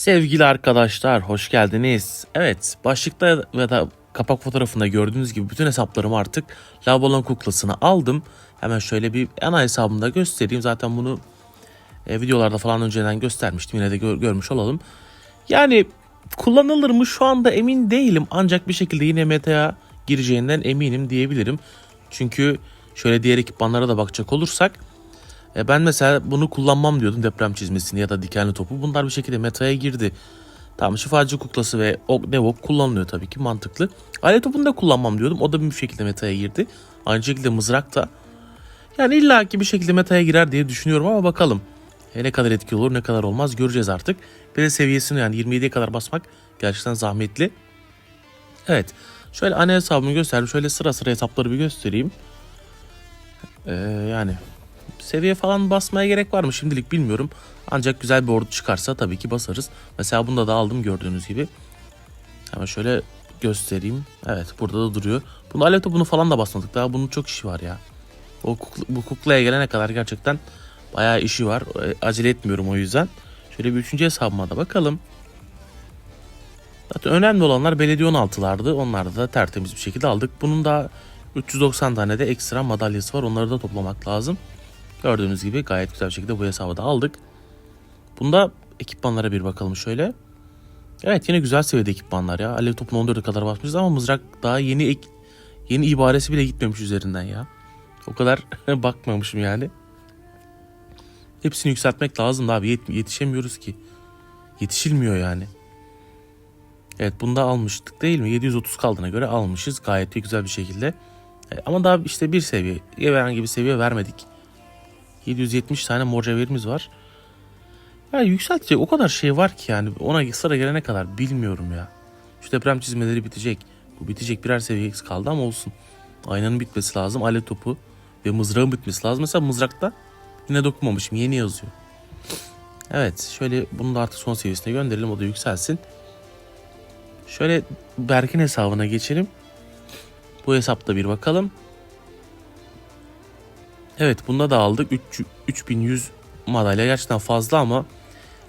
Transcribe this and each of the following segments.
Sevgili arkadaşlar hoş geldiniz. Evet başlıkta ve da kapak fotoğrafında gördüğünüz gibi bütün hesaplarımı artık Labalon kuklasını aldım. Hemen şöyle bir ana hesabımda göstereyim. Zaten bunu e, videolarda falan önceden göstermiştim. Yine de gör- görmüş olalım. Yani kullanılır mı şu anda emin değilim. Ancak bir şekilde yine meta'ya gireceğinden eminim diyebilirim. Çünkü şöyle diğer ekipmanlara da bakacak olursak e, ben mesela bunu kullanmam diyordum deprem çizmesini ya da dikenli topu. Bunlar bir şekilde meta'ya girdi. Tamam şifacı kuklası ve o Devok kullanılıyor tabii ki mantıklı. Alet topunu da kullanmam diyordum. O da bir şekilde meta'ya girdi. Aynı şekilde mızrak da. Yani illaki bir şekilde meta'ya girer diye düşünüyorum ama bakalım. E, ne kadar etkili olur ne kadar olmaz göreceğiz artık. Bir de seviyesini yani 27'ye kadar basmak gerçekten zahmetli. Evet. Şöyle ana hesabımı göstereyim. Şöyle sıra sıra hesapları bir göstereyim. Ee, yani seviye falan basmaya gerek var mı şimdilik bilmiyorum. Ancak güzel bir ordu çıkarsa tabii ki basarız. Mesela bunda da aldım gördüğünüz gibi. Hemen şöyle göstereyim. Evet burada da duruyor. Bunu alev topunu falan da basmadık. Daha bunun çok işi var ya. O kukla, bu kuklaya gelene kadar gerçekten bayağı işi var. E, Acele etmiyorum o yüzden. Şöyle bir üçüncü hesabıma da bakalım. Zaten önemli olanlar belediye 16'lardı. Onları da tertemiz bir şekilde aldık. Bunun da 390 tane de ekstra madalyası var. Onları da toplamak lazım. Gördüğünüz gibi gayet güzel bir şekilde bu hesabı da aldık. Bunda ekipmanlara bir bakalım şöyle. Evet yine güzel seviyede ekipmanlar ya. Alev topunu 14'e kadar basmışız ama mızrak daha yeni ek, yeni ibaresi bile gitmemiş üzerinden ya. O kadar bakmamışım yani. Hepsini yükseltmek lazım abi yet- yetişemiyoruz ki. Yetişilmiyor yani. Evet bunu da almıştık değil mi? 730 kaldığına göre almışız gayet de güzel bir şekilde. E, Ama daha işte bir seviye, herhangi bir seviye vermedik. 770 tane morceverimiz var. Ya yükseltecek o kadar şey var ki yani ona sıra gelene kadar bilmiyorum ya. Şu deprem çizmeleri bitecek. Bu bitecek birer seviye kaldı ama olsun. Aynanın bitmesi lazım. Alev topu ve mızrağın bitmesi lazım. Mesela mızrakta yine dokunmamışım. Yeni yazıyor. Evet şöyle bunu da artık son seviyesine gönderelim. O da yükselsin. Şöyle Berk'in hesabına geçelim. Bu hesapta bir bakalım. Evet bunda da aldık. Üç- 3100 madalya gerçekten fazla ama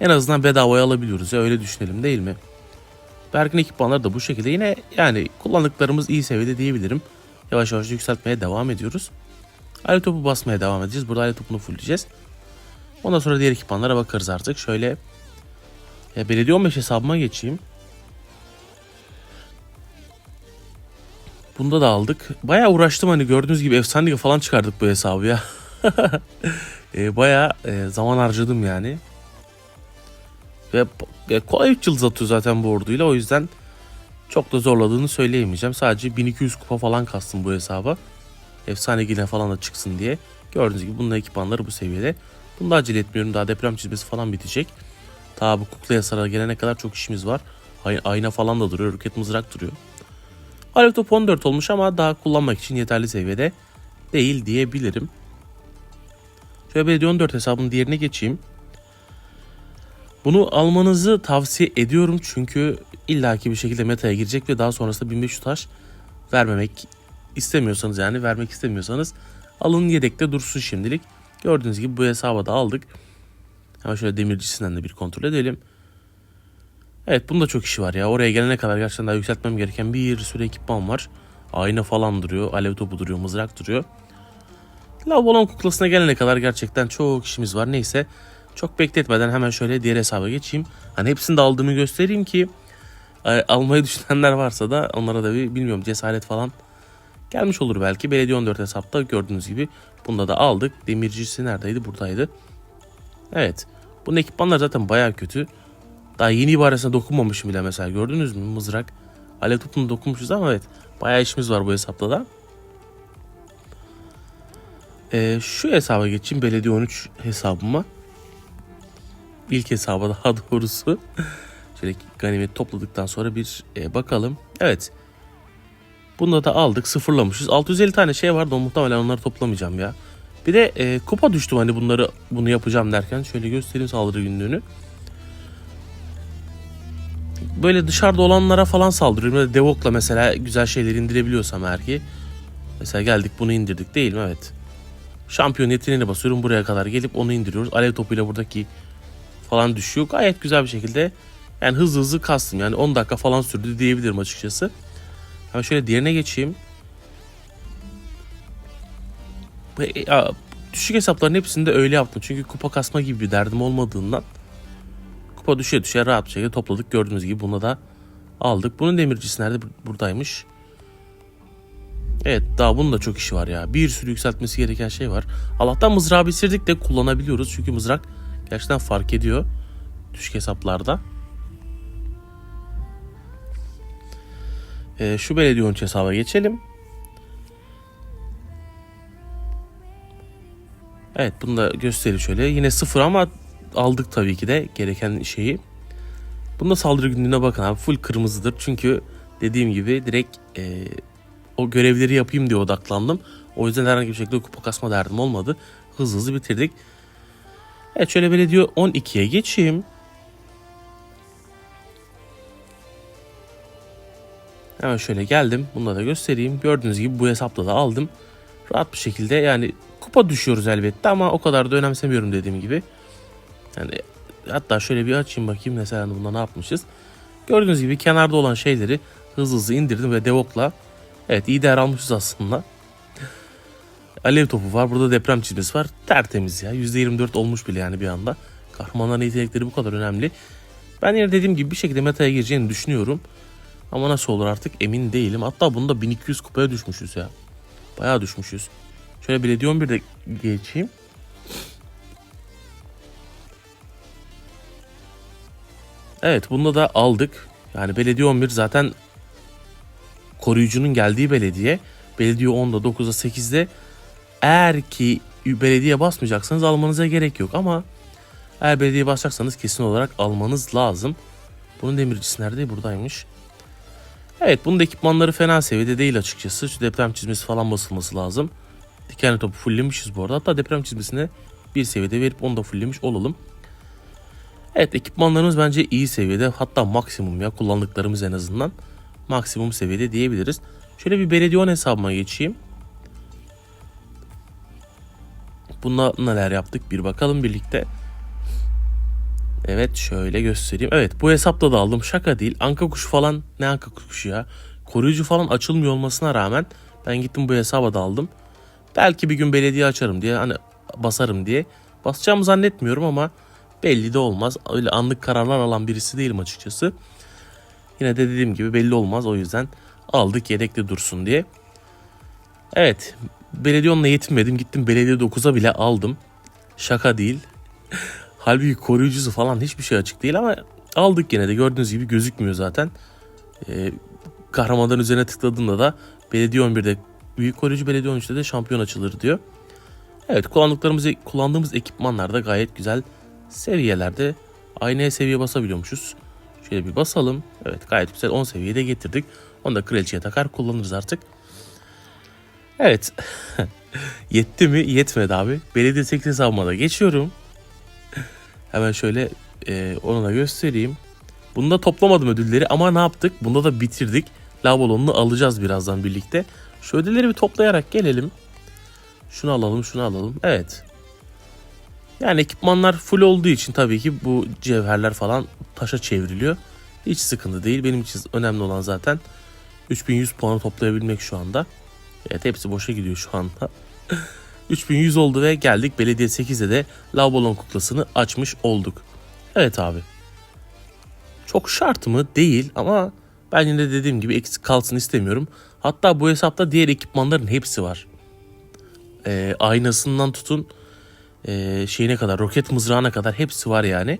en azından bedavaya alabiliyoruz ya öyle düşünelim değil mi? Berk'in ekipmanları da bu şekilde yine yani kullandıklarımız iyi seviyede diyebilirim. Yavaş yavaş yükseltmeye devam ediyoruz. Alet topu basmaya devam edeceğiz. Burada alet topunu fullleyeceğiz. Ondan sonra diğer ekipmanlara bakarız artık. Şöyle e, belediye 15 hesabıma geçeyim. Bunda da aldık. Bayağı uğraştım hani gördüğünüz gibi efsane falan çıkardık bu hesabı ya. e, bayağı e, zaman harcadım yani. Ve e, kolay 3 yıldız atıyor zaten bu orduyla o yüzden çok da zorladığını söyleyemeyeceğim. Sadece 1200 kupa falan kastım bu hesaba. Efsane yine falan da çıksın diye. Gördüğünüz gibi bunun ekipmanları bu seviyede. Bunda acele etmiyorum daha deprem çizmesi falan bitecek. Ta bu kuklaya sıra gelene kadar çok işimiz var. Ay- Ayna falan da duruyor. Roket mızrak duruyor. Alev topu 14 olmuş ama daha kullanmak için yeterli seviyede değil diyebilirim. Şöyle belediye 14 hesabının diğerine geçeyim. Bunu almanızı tavsiye ediyorum çünkü illaki bir şekilde meta'ya girecek ve daha sonrasında 1500 taş vermemek istemiyorsanız yani vermek istemiyorsanız alın yedekte dursun şimdilik. Gördüğünüz gibi bu hesaba da aldık. Hemen şöyle demircisinden de bir kontrol edelim. Evet bunda çok işi var ya. Oraya gelene kadar gerçekten daha yükseltmem gereken bir sürü ekipman var. Ayna falan duruyor. Alev topu duruyor. Mızrak duruyor. Lav balon kuklasına gelene kadar gerçekten çok işimiz var. Neyse çok bekletmeden hemen şöyle diğer hesaba geçeyim. Hani hepsini de aldığımı göstereyim ki e, almayı düşünenler varsa da onlara da bir bilmiyorum cesaret falan gelmiş olur belki. Belediye 14 hesapta gördüğünüz gibi bunda da aldık. Demircisi neredeydi? Buradaydı. Evet. Bunun ekipmanlar zaten baya kötü. Daha yeni ibaresine dokunmamışım bile mesela gördünüz mü mızrak. Alev topunu dokunmuşuz ama evet bayağı işimiz var bu hesapta da. Ee, şu hesaba geçeyim belediye 13 hesabıma. İlk hesaba daha doğrusu. Şöyle ganimet topladıktan sonra bir e, bakalım. Evet. Bunda da aldık sıfırlamışız. 650 tane şey vardı muhtemelen onları toplamayacağım ya. Bir de e, kupa düştüm hani bunları bunu yapacağım derken. Şöyle göstereyim saldırı günlüğünü böyle dışarıda olanlara falan saldırıyorum. Böyle Devok'la mesela güzel şeyler indirebiliyorsam eğer ki. Mesela geldik bunu indirdik değil mi? Evet. Şampiyon yeteneğine basıyorum buraya kadar gelip onu indiriyoruz. Alev topuyla buradaki falan düşüyor. Gayet güzel bir şekilde Yani hızlı hızlı kastım. Yani 10 dakika falan sürdü diyebilirim açıkçası. Hemen şöyle diğerine geçeyim. Ya, düşük hesapların hepsini de öyle yaptım. Çünkü kupa kasma gibi bir derdim olmadığından. Kupa düşe düşe rahat bir şekilde topladık. Gördüğünüz gibi buna da aldık. Bunun demircisi nerede? Buradaymış. Evet daha bunun da çok işi var ya. Bir sürü yükseltmesi gereken şey var. Allah'tan mızrağı bitirdik de kullanabiliyoruz. Çünkü mızrak gerçekten fark ediyor. Düşük hesaplarda. Ee, şu belediye 13 hesaba geçelim. Evet bunu da göstereyim şöyle. Yine sıfır ama aldık tabii ki de gereken şeyi. Bunda saldırı günlüğüne bakın abi. Full kırmızıdır. Çünkü dediğim gibi direkt e, o görevleri yapayım diye odaklandım. O yüzden herhangi bir şekilde kupa kasma derdim olmadı. Hızlı hızlı bitirdik. Evet şöyle belediye 12'ye geçeyim. Hemen şöyle geldim. Bunu da göstereyim. Gördüğünüz gibi bu hesapta da aldım. Rahat bir şekilde yani kupa düşüyoruz elbette ama o kadar da önemsemiyorum dediğim gibi. Yani hatta şöyle bir açayım bakayım mesela bunda ne yapmışız. Gördüğünüz gibi kenarda olan şeyleri hızlı hızlı indirdim ve devokla evet iyi değer almışız aslında. Alev topu var. Burada deprem çizmesi var. Tertemiz ya. %24 olmuş bile yani bir anda. Kahramanların yetenekleri bu kadar önemli. Ben yine dediğim gibi bir şekilde metaya gireceğini düşünüyorum. Ama nasıl olur artık emin değilim. Hatta bunda 1200 kupaya düşmüşüz ya. Bayağı düşmüşüz. Şöyle belediye 11'de geçeyim. Evet bunda da aldık. Yani belediye 11 zaten koruyucunun geldiği belediye. Belediye 10'da 9'da 8'de eğer ki belediye basmayacaksanız almanıza gerek yok ama eğer belediye basacaksanız kesin olarak almanız lazım. Bunun demircisi nerede? Buradaymış. Evet bunun da ekipmanları fena seviyede değil açıkçası. Şu deprem çizmesi falan basılması lazım. Dikenli topu fulllemişiz bu arada. Hatta deprem çizmesine bir seviyede verip onu da fulllemiş olalım. Evet ekipmanlarımız bence iyi seviyede. Hatta maksimum ya kullandıklarımız en azından. Maksimum seviyede diyebiliriz. Şöyle bir belediye 10 hesabıma geçeyim. Bunda neler yaptık bir bakalım birlikte. Evet şöyle göstereyim. Evet bu hesapta da aldım. Şaka değil. Anka kuşu falan ne anka kuşu ya. Koruyucu falan açılmıyor olmasına rağmen ben gittim bu hesaba da aldım. Belki bir gün belediye açarım diye hani basarım diye. Basacağımı zannetmiyorum ama belli de olmaz. Öyle anlık kararlar alan birisi değilim açıkçası. Yine de dediğim gibi belli olmaz. O yüzden aldık yedekli dursun diye. Evet belediye onunla yetinmedim. Gittim belediye 9'a bile aldım. Şaka değil. Halbuki koruyucusu falan hiçbir şey açık değil ama aldık yine de gördüğünüz gibi gözükmüyor zaten. Ee, kahramanların üzerine tıkladığında da belediye 11'de büyük koruyucu belediye 13'te de şampiyon açılır diyor. Evet kullandıklarımız kullandığımız ekipmanlar da gayet güzel seviyelerde. Aynaya seviye basabiliyormuşuz. Şöyle bir basalım. Evet gayet güzel 10 seviyede getirdik. Onu da kraliçeye takar kullanırız artık. Evet. Yetti mi? Yetmedi abi. Belediye 8 hesabıma da geçiyorum. Hemen şöyle e, onu da göstereyim. Bunda toplamadım ödülleri ama ne yaptık? Bunda da bitirdik. Lav balonunu alacağız birazdan birlikte. Şu ödülleri bir toplayarak gelelim. Şunu alalım, şunu alalım. Evet. Yani ekipmanlar full olduğu için tabii ki bu cevherler falan taşa çevriliyor. Hiç sıkıntı değil. Benim için önemli olan zaten 3100 puanı toplayabilmek şu anda. Evet hepsi boşa gidiyor şu anda. 3100 oldu ve geldik belediye 8'de de lav balon kuklasını açmış olduk. Evet abi. Çok şart mı? Değil ama ben yine dediğim gibi eksik kalsın istemiyorum. Hatta bu hesapta diğer ekipmanların hepsi var. Ee, aynasından tutun e, şeyine kadar roket mızrağına kadar hepsi var yani.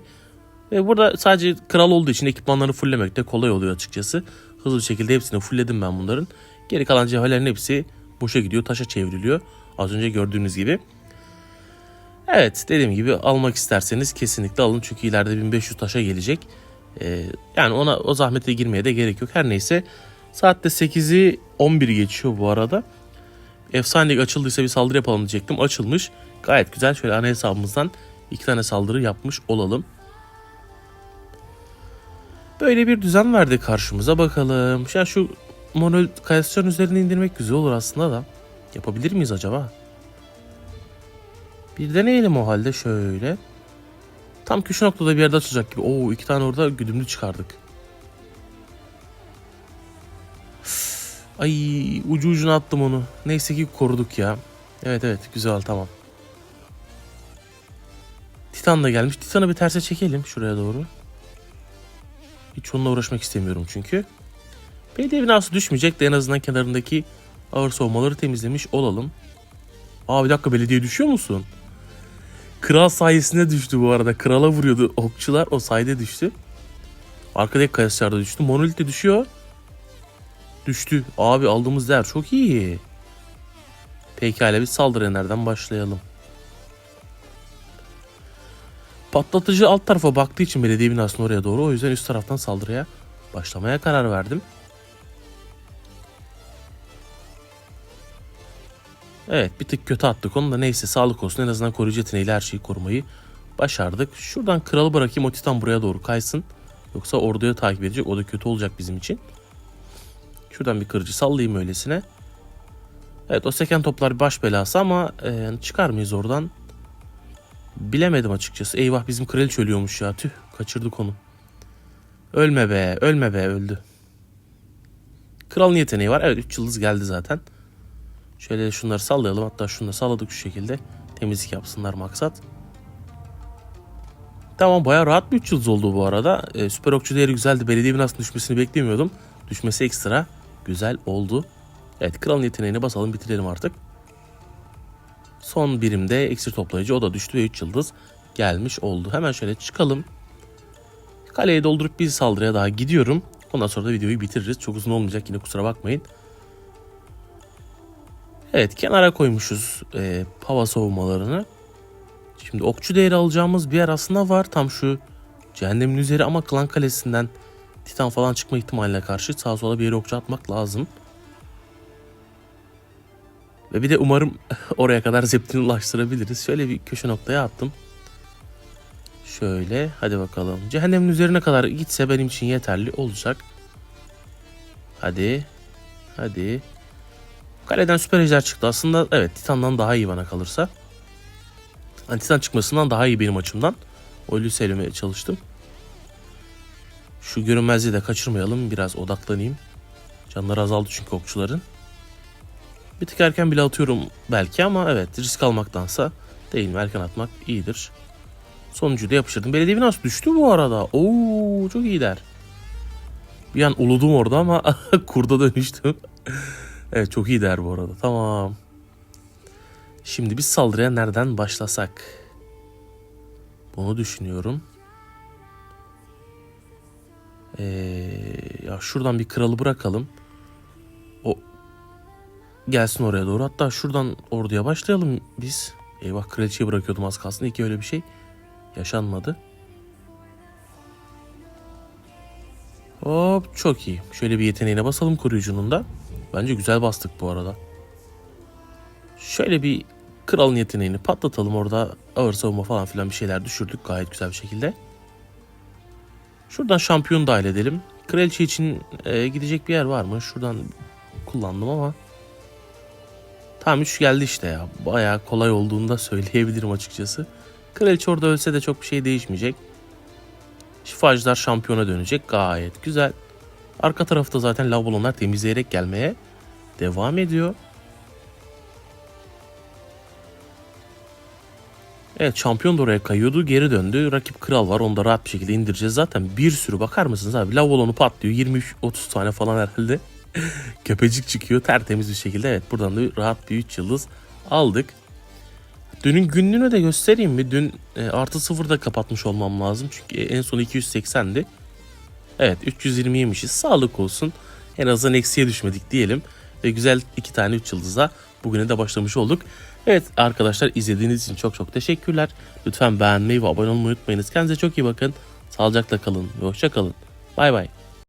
Ve burada sadece kral olduğu için ekipmanları fulllemek de kolay oluyor açıkçası. Hızlı bir şekilde hepsini fullledim ben bunların. Geri kalan cevherlerin hepsi boşa gidiyor, taşa çevriliyor. Az önce gördüğünüz gibi. Evet dediğim gibi almak isterseniz kesinlikle alın. Çünkü ileride 1500 taşa gelecek. Ee, yani ona o zahmete girmeye de gerek yok. Her neyse saatte 8'i 11 geçiyor bu arada. Efsanelik açıldıysa bir saldırı yapalım diyecektim. Açılmış. Gayet güzel. Şöyle ana hesabımızdan iki tane saldırı yapmış olalım. Böyle bir düzen verdi karşımıza bakalım. Ya şu monetizasyon üzerine indirmek güzel olur aslında da. Yapabilir miyiz acaba? Bir deneyelim o halde şöyle. Tam köşe noktada bir yerde açılacak gibi. Oo iki tane orada güdümlü çıkardık. Ay ucu ucuna attım onu. Neyse ki koruduk ya. Evet evet güzel tamam. Titan da gelmiş. Titan'ı bir terse çekelim şuraya doğru. Hiç onunla uğraşmak istemiyorum çünkü. Belediye binası düşmeyecek de en azından kenarındaki ağır soğumaları temizlemiş olalım. Aa bir dakika belediye düşüyor musun? Kral sayesinde düştü bu arada. Krala vuruyordu okçular. O sayede düştü. Arkadaki kayaçlar da düştü. Monolit de düşüyor. Düştü. Abi aldığımız değer çok iyi. Pekala bir saldırıya nereden başlayalım? Patlatıcı alt tarafa baktığı için belediye binasının oraya doğru. O yüzden üst taraftan saldırıya başlamaya karar verdim. Evet bir tık kötü attık onu da neyse sağlık olsun en azından koruyucu yeteneğiyle her şeyi korumayı başardık. Şuradan kralı bırakayım o titan buraya doğru kaysın. Yoksa orduya takip edecek o da kötü olacak bizim için. Şuradan bir kırıcı sallayayım öylesine. Evet o seken toplar baş belası ama e, çıkar mıyız oradan? Bilemedim açıkçası. Eyvah bizim kraliçe ölüyormuş ya. Tüh kaçırdık onu. Ölme be ölme be öldü. Kralın yeteneği var. Evet 3 yıldız geldi zaten. Şöyle şunları sallayalım. Hatta da salladık şu şekilde. Temizlik yapsınlar maksat. Tamam bayağı rahat bir 3 yıldız oldu bu arada. Ee, süper okçu değeri güzeldi. Belediye binasının düşmesini beklemiyordum. Düşmesi ekstra güzel oldu. Evet kralın yeteneğine basalım bitirelim artık. Son birimde eksir toplayıcı o da düştü ve 3 yıldız gelmiş oldu. Hemen şöyle çıkalım. Kaleyi doldurup bir saldırıya daha gidiyorum. Ondan sonra da videoyu bitiririz. Çok uzun olmayacak yine kusura bakmayın. Evet kenara koymuşuz e, hava savunmalarını. Şimdi okçu değeri alacağımız bir yer aslında var. Tam şu cehennemin üzeri ama klan kalesinden titan falan çıkma ihtimaline karşı sağa sola bir yere okçu atmak lazım. Ve bir de umarım oraya kadar zeptini ulaştırabiliriz. Şöyle bir köşe noktaya attım. Şöyle hadi bakalım. Cehennemin üzerine kadar gitse benim için yeterli olacak. Hadi. Hadi. Kaleden süper ejder çıktı. Aslında evet Titan'dan daha iyi bana kalırsa. Yani Titan çıkmasından daha iyi benim açımdan. Öyle söylemeye çalıştım. Şu görünmezliği de kaçırmayalım. Biraz odaklanayım. Canları azaldı çünkü okçuların. Bir tık erken bile atıyorum belki ama evet risk almaktansa değil mi erken atmak iyidir. Sonuncuyu da yapıştırdım. Belediye binası düştü bu arada. Oo çok iyi der. Bir an uludum orada ama kurda dönüştüm. evet çok iyi der bu arada. Tamam. Şimdi biz saldırıya nereden başlasak? Bunu düşünüyorum. Ee, ya şuradan bir kralı bırakalım. O gelsin oraya doğru. Hatta şuradan orduya başlayalım biz. Eyvah kraliçeyi bırakıyordum az kalsın. İyi ki öyle bir şey yaşanmadı. Hop çok iyi. Şöyle bir yeteneğine basalım koruyucunun da. Bence güzel bastık bu arada. Şöyle bir kralın yeteneğini patlatalım orada ağır savunma falan filan bir şeyler düşürdük gayet güzel bir şekilde. Şuradan şampiyon dahil edelim. Kraliçe için e, gidecek bir yer var mı? Şuradan kullandım ama. Tamam 3 geldi işte ya. Bayağı kolay olduğunu da söyleyebilirim açıkçası. Kraliçe orada ölse de çok bir şey değişmeyecek. Şifacılar şampiyona dönecek. Gayet güzel. Arka tarafta zaten lavbolonlar temizleyerek gelmeye devam ediyor. Evet şampiyon da oraya kayıyordu geri döndü. Rakip kral var onu da rahat bir şekilde indireceğiz. Zaten bir sürü bakar mısınız abi lavolonu patlıyor 23-30 tane falan herhalde. Köpecik çıkıyor tertemiz bir şekilde. Evet buradan da rahat bir 3 yıldız aldık. Dünün günlüğünü de göstereyim mi? Dün e, artı sıfırda kapatmış olmam lazım. Çünkü en son 280'di. Evet 320'ymişiz. Sağlık olsun. En azından eksiye düşmedik diyelim. Ve güzel iki tane 3 yıldızla bugüne de başlamış olduk. Evet arkadaşlar izlediğiniz için çok çok teşekkürler. Lütfen beğenmeyi ve abone olmayı unutmayınız. Kendinize çok iyi bakın. Sağlıcakla kalın ve hoşça kalın. Bay bay.